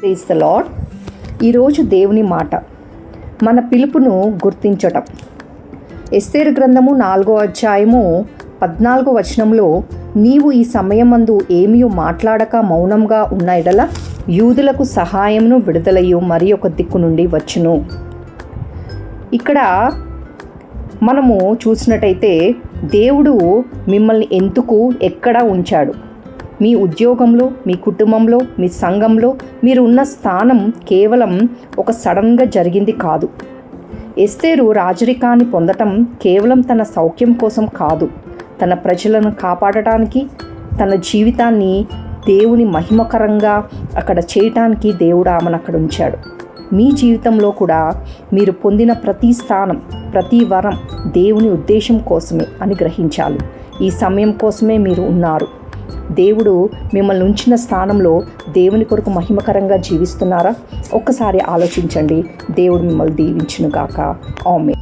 Praise the lord ఈరోజు దేవుని మాట. మన పిలుపును గుర్తించటం. ఎస్తేరు గ్రంథము నాలుగో అధ్యాయము పద్నాలుగో వచనంలో నీవు ఈ సమయమందు ఏమీ మాట్లాడక మౌనంగా ఉన్న ఎడల యూదులకు సహాయమును విడుదలయ్యు మరి ఒక దిక్కు నుండి వచ్చును. ఇక్కడ మనము చూసినట్టయితే దేవుడు మిమ్మల్ని ఎందుకు ఎక్కడ ఉంచాడు? మీ ఉద్యోగంలో మీ కుటుంబంలో మీ సంఘంలో మీరు ఉన్న స్థానం కేవలం ఒక సడన్గా జరిగింది కాదు. ఎస్తేరు రాజరికాన్ని పొందటం కేవలం తన సౌఖ్యం కోసం కాదు. తన ప్రజలను కాపాడటానికి తన జీవితాన్ని దేవుని మహిమకరంగా అక్కడ చేయటానికి దేవుడు ఆమెను అక్కడ ఉంచాడు. మీ జీవితంలో కూడా మీరు పొందిన ప్రతి స్థానం ప్రతి వరం దేవుని ఉద్దేశం కోసమే అని గ్రహించాలి ఈ సమయం కోసమే మీరు ఉన్నారు. దేవుడు మిమ్మల్ని ఉంచిన స్థానంలో దేవుని కొరకు మహిమకరంగా జీవిస్తున్నారా? ఒక్కసారి ఆలోచించండి. దేవుడు మిమ్మల్ని దీవించునుగాక. ఆమె